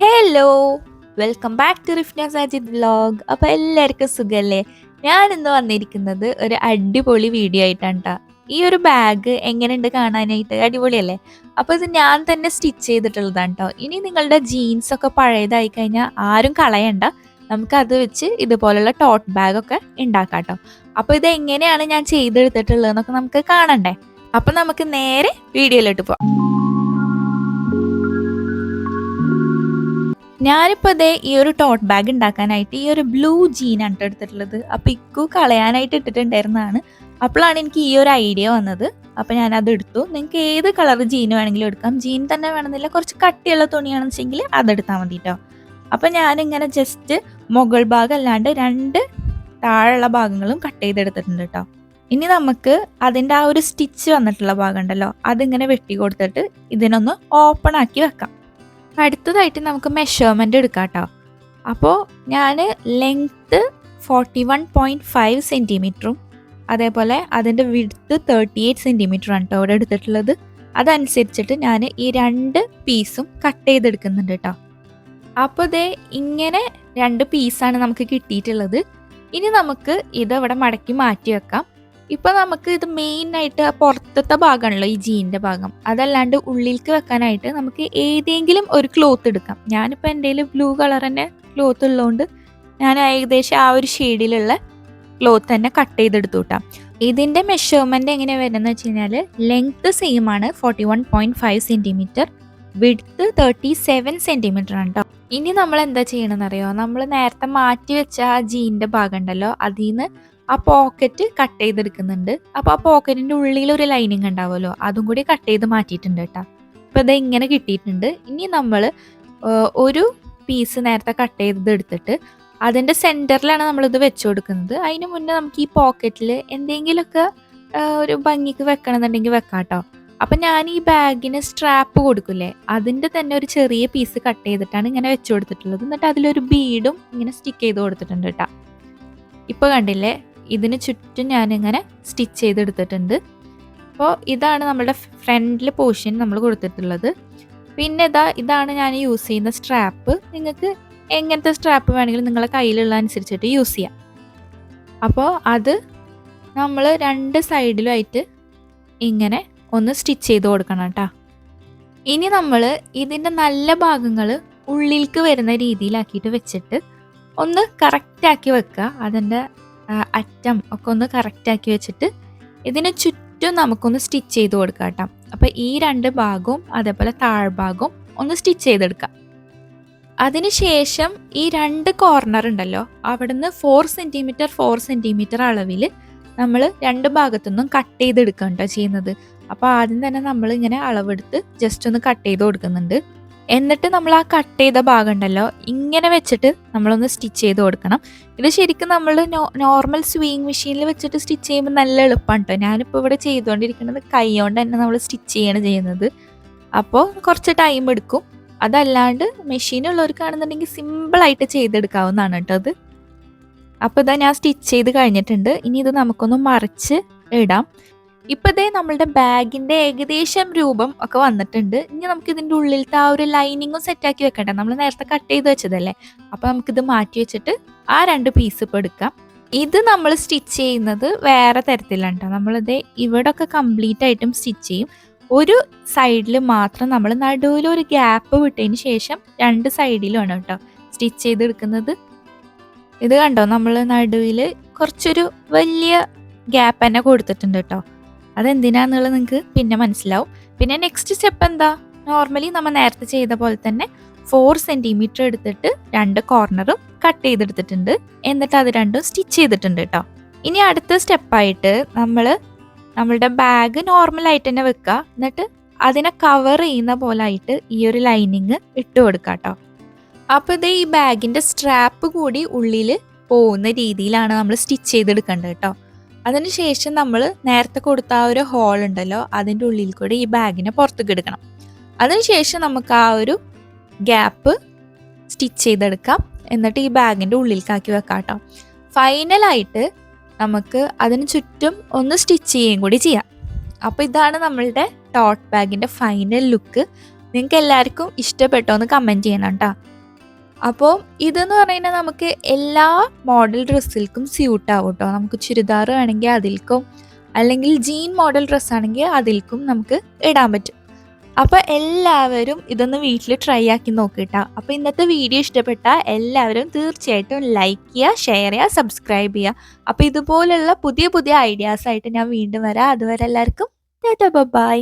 Hello welcome back to Rifna Sajid vlog അപ്പോൾ എല്ലാവർക്കും സുഖല്ലേ? ഞാൻ ഇന്ന് വന്നിരിക്കുന്നത് ഒരു അടിപൊളി വീഡിയോ ആയിട്ടാണ് ട്ടാ. ഈ ഒരു ബാഗ് എങ്ങനെയുണ്ട് കാണാനായിട്ട്? അടിപൊളിയല്ലേ? അപ്പോൾ ഇത് ഞാൻ തന്നെ സ്റ്റിച്ച് ചെയ്തിട്ടുള്ളതാണ് കേട്ടോ ഇനി നിങ്ങളുടെ ജീൻസ് ഒക്കെ പഴയതായി കഴിഞ്ഞാൽ ആരും കളയണ്ട. നമുക്ക് അത് വെച്ച് ഇതുപോലുള്ള ടോട്ട് ബാഗൊക്കെ ഉണ്ടാക്കാം കേട്ടോ അപ്പോൾ ഇത് എങ്ങനെയാണ് ഞാൻ ചെയ്തെടുത്തിട്ടുള്ളതെന്നൊക്കെ നമുക്ക് കാണണ്ടേ? അപ്പോൾ നമുക്ക് നേരെ വീഡിയോയിലോട്ട് പോവാം. ഞാനിപ്പോൾ ദേ ഈ ഒരു ടോട്ട് ബാഗ് ഉണ്ടാക്കാനായിട്ട് ഈ ഒരു ബ്ലൂ ജീനാണ് ട്ടോ എടുത്തിട്ടുള്ളത്. അപ്പോൾ ഇക്കു കളയാനായിട്ട് ഇട്ടിട്ടുണ്ടായിരുന്നതാണ്. അപ്പോഴാണ് എനിക്ക് ഈ ഒരു ഐഡിയ വന്നത്. അപ്പോൾ ഞാൻ അത് എടുത്തു. നിങ്ങൾക്ക് ഏത് കളർ ജീൻ വേണമെങ്കിലും എടുക്കാം. ജീൻ തന്നെ വേണമെന്നില്ല കുറച്ച് കട്ടിയുള്ള തുണിയാണെന്ന് വെച്ചെങ്കിൽ അതെടുത്താൽ മതി കേട്ടോ അപ്പോൾ ഞാനിങ്ങനെ ജസ്റ്റ് മുകൾ ഭാഗം അല്ലാണ്ട് രണ്ട് താഴെയുള്ള ഭാഗങ്ങളും കട്ട് ചെയ്തെടുത്തിട്ടുണ്ട് കേട്ടോ ഇനി നമുക്ക് അതിന്റെ ആ ഒരു സ്റ്റിച്ച് വന്നിട്ടുള്ള ഭാഗം ഉണ്ടല്ലോ അതിങ്ങനെ വെട്ടി കൊടുത്തിട്ട് ഇതിനൊന്ന് ഓപ്പൺ ആക്കി വെക്കാം. അടുത്തതായിട്ട് നമുക്ക് മെഷർമെന്റ് എടുക്കാം കേട്ടോ അപ്പോൾ ഞാൻ length forty one point five സെന്റിമീറ്ററും അതേപോലെ അതിന്റെ വിഡ്ത്ത് തേർട്ടി എയ്റ്റ് സെന്റിമീറ്ററാണ് കേട്ടോ അവിടെ എടുത്തിട്ടുള്ളത്. അതനുസരിച്ചിട്ട് ഞാൻ ഈ രണ്ട് പീസും കട്ട് ചെയ്തെടുക്കുന്നുണ്ട് കേട്ടോ അപ്പോൾ ഇതേ ഇങ്ങനെ രണ്ട് പീസാണ് നമുക്ക് കിട്ടിയിട്ടുള്ളത്. ഇനി നമുക്ക് ഇത് ഇവിടെ മടക്കി മാറ്റി വെക്കാം. ഇപ്പൊ നമുക്ക് ഇത് മെയിൻ ആയിട്ട് പുറത്തത്തെ ഭാഗമാണല്ലോ ഈ ജീനിന്റെ ഭാഗം. അതല്ലാണ്ട് ഉള്ളിലേക്ക് വെക്കാനായിട്ട് നമുക്ക് ഏതെങ്കിലും ഒരു ക്ലോത്ത് എടുക്കാം. ഞാനിപ്പോൾ എന്റെ ബ്ലൂ കളർ തന്നെ ക്ലോത്ത് ഉള്ളതുകൊണ്ട് ഞാൻ ഏകദേശം ആ ഒരു ഷെയ്ഡിലുള്ള ക്ലോത്ത് തന്നെ കട്ട് ചെയ്തെടുത്തു കിട്ടാം ഇതിന്റെ മെഷർമെന്റ് എങ്ങനെയാണ് വരുന്നത് വെച്ച് കഴിഞ്ഞാൽ ലെങ്ത് സെയിം ആണ്. Forty one point five centimetre width thirty seven centimetre ആണ് കേട്ടോ ഇനി നമ്മൾ എന്താ ചെയ്യണമെന്നറിയോ നമ്മൾ നേരത്തെ മാറ്റി വെച്ച ആ ജീന്റെ ഭാഗം ഉണ്ടല്ലോ അതിൽ നിന്ന് ആ പോക്കറ്റ് കട്ട് ചെയ്തെടുക്കുന്നുണ്ട്. അപ്പോൾ ആ പോക്കറ്റിന്റെ ഉള്ളിൽ ഒരു ലൈനിങ് ഉണ്ടാവുമല്ലോ അതും കൂടി കട്ട് ചെയ്ത് മാറ്റിയിട്ടുണ്ട് കേട്ടോ. അപ്പോൾ ഇത് ഇങ്ങനെ കിട്ടിയിട്ടുണ്ട്. ഇനി നമ്മൾ ഒരു പീസ് നേരത്തെ കട്ട് ചെയ്തത് എടുത്തിട്ട് അതിന്റെ സെന്ററിലാണ് നമ്മളിത് വെച്ച് കൊടുക്കുന്നത്. അതിന് മുന്നേ നമുക്ക് ഈ പോക്കറ്റിൽ എന്തെങ്കിലുമൊക്കെ ഒരു ഭംഗിക്ക് വെക്കണമെന്നുണ്ടെങ്കിൽ വെക്കാം കേട്ടോ. അപ്പം ഞാൻ ഈ ബാഗിന് സ്ട്രാപ്പ് കൊടുക്കില്ലേ അതിന്റെ തന്നെ ഒരു ചെറിയ പീസ് കട്ട് ചെയ്തിട്ടാണ് ഇങ്ങനെ വെച്ച് കൊടുത്തിട്ടുള്ളത്. എന്നിട്ട് അതിലൊരു ബീഡും ഇങ്ങനെ സ്റ്റിക്ക് ചെയ്ത് കൊടുത്തിട്ടുണ്ട് കേട്ടോ. ഇപ്പോൾ കണ്ടില്ലേ? ഇതിന് ചുറ്റും ഞാനിങ്ങനെ സ്റ്റിച്ച് ചെയ്തെടുത്തിട്ടുണ്ട്. അപ്പോൾ ഇതാണ് നമ്മുടെ ഫ്രണ്ടിൽ പോർഷൻ നമ്മൾ കൊടുത്തിട്ടുള്ളത്. പിന്നെ ഇതാ ഇതാണ് ഞാൻ യൂസ് ചെയ്യുന്ന സ്ട്രാപ്പ്. നിങ്ങൾക്ക് എങ്ങനത്തെ സ്ട്രാപ്പ് വേണമെങ്കിലും നിങ്ങളെ കയ്യിലുള്ള അനുസരിച്ചിട്ട് യൂസ് ചെയ്യാം. അപ്പോൾ അത് നമ്മൾ രണ്ട് സൈഡിലുമായിട്ട് ഇങ്ങനെ ഒന്ന് സ്റ്റിച്ച് ചെയ്ത് കൊടുക്കണം കേട്ടോ. ഇനി നമ്മൾ ഇതിന്റെ നല്ല ഭാഗങ്ങൾ ഉള്ളിലേക്ക് വരുന്ന രീതിയിലാക്കിയിട്ട് വെച്ചിട്ട് ഒന്ന് കറക്റ്റാക്കി വെക്കുക. അതിന്റെ അറ്റം ഒക്കെ ഒന്ന് കറക്റ്റാക്കി വെച്ചിട്ട് ഇതിന് ചുറ്റും നമുക്കൊന്ന് സ്റ്റിച്ച് ചെയ്ത് കൊടുക്കാം കേട്ടോ. അപ്പോൾ ഈ രണ്ട് ഭാഗവും അതേപോലെ താഴ്ഭാഗവും ഒന്ന് സ്റ്റിച്ച് ചെയ്തെടുക്കാം. അതിനുശേഷം ഈ രണ്ട് കോർണർ ഉണ്ടല്ലോ അവിടുന്ന് ഫോർ സെന്റിമീറ്റർ ഫോർ സെന്റിമീറ്റർ അളവിൽ നമ്മൾ രണ്ട് ഭാഗത്തുനിന്നും കട്ട് ചെയ്തെടുക്കാം കേട്ടോ ചെയ്യുന്നത്. അപ്പോൾ ആദ്യം തന്നെ നമ്മൾ ഇങ്ങനെ അളവെടുത്ത് ജസ്റ്റ് ഒന്ന് കട്ട് ചെയ്ത് കൊടുക്കുന്നുണ്ട്. എന്നിട്ട് നമ്മൾ ആ കട്ട് ചെയ്ത ഭാഗം ഉണ്ടല്ലോ ഇങ്ങനെ വെച്ചിട്ട് നമ്മളൊന്ന് സ്റ്റിച്ച് ചെയ്ത് കൊടുക്കണം. ഇത് ശരിക്കും നമ്മൾ നോർമൽ സ്വിങ് മെഷീനിൽ വെച്ചിട്ട് സ്റ്റിച്ച് ചെയ്യുമ്പോൾ നല്ല എളുപ്പമാണ് കേട്ടോ ഞാനിപ്പോൾ ഇവിടെ ചെയ്തുകൊണ്ടിരിക്കുന്നത് കൈ കൊണ്ട് തന്നെ നമ്മൾ സ്റ്റിച്ച് ചെയ്യാണ് ചെയ്യുന്നത്. അപ്പോൾ കുറച്ച് ടൈം എടുക്കും. അതല്ലാണ്ട് മെഷീനുള്ളവർക്കാണെന്നുണ്ടെങ്കിൽ സിമ്പിളായിട്ട് ചെയ്തെടുക്കാവുന്നതാണ് കേട്ടോ അത്. അപ്പോൾ ഇതാ ഞാൻ സ്റ്റിച്ച് ചെയ്ത് കഴിഞ്ഞിട്ടുണ്ട്. ഇനി ഇത് നമുക്കൊന്ന് മറിച്ച് ഇടാം. ഇപ്പം ഇതേ നമ്മളുടെ ബാഗിന്റെ ഏകദേശം രൂപം ഒക്കെ വന്നിട്ടുണ്ട്. ഇനി നമുക്ക് ഇതിന്റെ ഉള്ളിലത്തെ ആ ഒരു ലൈനിങ്ങും സെറ്റാക്കി വെക്കണ്ട? നമ്മൾ നേരത്തെ കട്ട് ചെയ്ത് വെച്ചതല്ലേ? അപ്പോൾ നമുക്കിത് മാറ്റി വെച്ചിട്ട് ആ രണ്ട് പീസ് ഇപ്പോൾ എടുക്കാം. ഇത് നമ്മൾ സ്റ്റിച്ച് ചെയ്യുന്നത് വേറെ തരത്തിലാണ് കേട്ടോ നമ്മളിത് ഇവിടെ ഒക്കെ കംപ്ലീറ്റ് ആയിട്ടും സ്റ്റിച്ച് ചെയ്യും. ഒരു സൈഡിൽ മാത്രം നമ്മൾ നടുവിൽ ഒരു ഗ്യാപ്പ് വിട്ടതിന് ശേഷം രണ്ട് സൈഡിലുമാണ് കേട്ടോ സ്റ്റിച്ച് ചെയ്തെടുക്കുന്നത്. ഇത് കണ്ടോ? നമ്മൾ നടുവിൽ കുറച്ചൊരു വലിയ ഗ്യാപ്പ് തന്നെ കൊടുത്തിട്ടുണ്ട് കേട്ടോ അതെന്തിനാന്നുള്ളത് നിങ്ങൾക്ക് പിന്നെ മനസ്സിലാവും. പിന്നെ നെക്സ്റ്റ് സ്റ്റെപ്പ് എന്താ? നോർമലി നമ്മൾ നേരത്തെ ചെയ്ത പോലെ തന്നെ ഫോർ സെന്റിമീറ്റർ എടുത്തിട്ട് രണ്ട് കോർണറും കട്ട് ചെയ്തെടുത്തിട്ടുണ്ട്. എന്നിട്ട് അത് രണ്ടും സ്റ്റിച്ച് ചെയ്തിട്ടുണ്ട് കേട്ടോ ഇനി അടുത്ത സ്റ്റെപ്പായിട്ട് നമ്മൾ നമ്മളുടെ ബാഗ് നോർമലായിട്ട് തന്നെ വെക്കുക എന്നിട്ട് അതിനെ കവർ ചെയ്യുന്ന പോലെ ആയിട്ട് ഈ ഒരു ലൈനിങ് ഇട്ട് കൊടുക്കുക കേട്ടോ അപ്പോൾ ഇത് ഈ ബാഗിന്റെ സ്ട്രാപ്പ് കൂടി ഉള്ളിൽ പോകുന്ന രീതിയിലാണ് നമ്മൾ സ്റ്റിച്ച് ചെയ്തെടുക്കേണ്ടത് കേട്ടോ അതിനുശേഷം നമ്മൾ നേരത്തെ കൊടുത്ത ആ ഒരു ഹോൾ ഉണ്ടല്ലോ അതിന്റെ ഉള്ളിൽ കൂടി ഈ ബാഗിനെ പുറത്തേക്ക് എടുക്കണം. അതിനുശേഷം നമുക്ക് ആ ഒരു ഗ്യാപ്പ് സ്റ്റിച്ച് ചെയ്തെടുക്കാം. എന്നിട്ട് ഈ ബാഗിന്റെ ഉള്ളിലേക്കാക്കി വെക്കാം കേട്ടോ ഫൈനലായിട്ട് നമുക്ക് അതിന് ചുറ്റും ഒന്ന് സ്റ്റിച്ച് ചെയ്യുകയും കൂടി ചെയ്യാം. അപ്പോൾ ഇതാണ് നമ്മളുടെ ടോട്ട് ബാഗിന്റെ ഫൈനൽ ലുക്ക് നിങ്ങൾക്ക് എല്ലാവർക്കും ഇഷ്ടപ്പെട്ടോ എന്ന് കമന്റ് ചെയ്യണം കേട്ടോ അപ്പോൾ ഇതെന്ന് പറയുന്നത് നമുക്ക് എല്ലാ മോഡൽ ഡ്രസ്സിൽക്കും സ്യൂട്ട് ആവും കേട്ടോ നമുക്ക് ചുരിദാർ വേണമെങ്കിൽ അതിൽക്കും അല്ലെങ്കിൽ ജീൻ മോഡൽ ഡ്രസ്സാണെങ്കിൽ അതിൽക്കും നമുക്ക് ഇടാൻ പറ്റും. അപ്പോൾ എല്ലാവരും ഇതൊന്ന് വീട്ടിൽ ട്രൈ ആക്കി നോക്കിട്ടാ. അപ്പോൾ ഇന്നത്തെ വീഡിയോ ഇഷ്ടപ്പെട്ട എല്ലാവരും തീർച്ചയായിട്ടും ലൈക്ക് ചെയ്യുക ഷെയർ ചെയ്യുക സബ്സ്ക്രൈബ് ചെയ്യുക അപ്പോൾ ഇതുപോലുള്ള പുതിയ പുതിയ ഐഡിയാസ് ആയിട്ട് ഞാൻ വീണ്ടും വരാം. അതുവരെ എല്ലാവർക്കും ബൈ.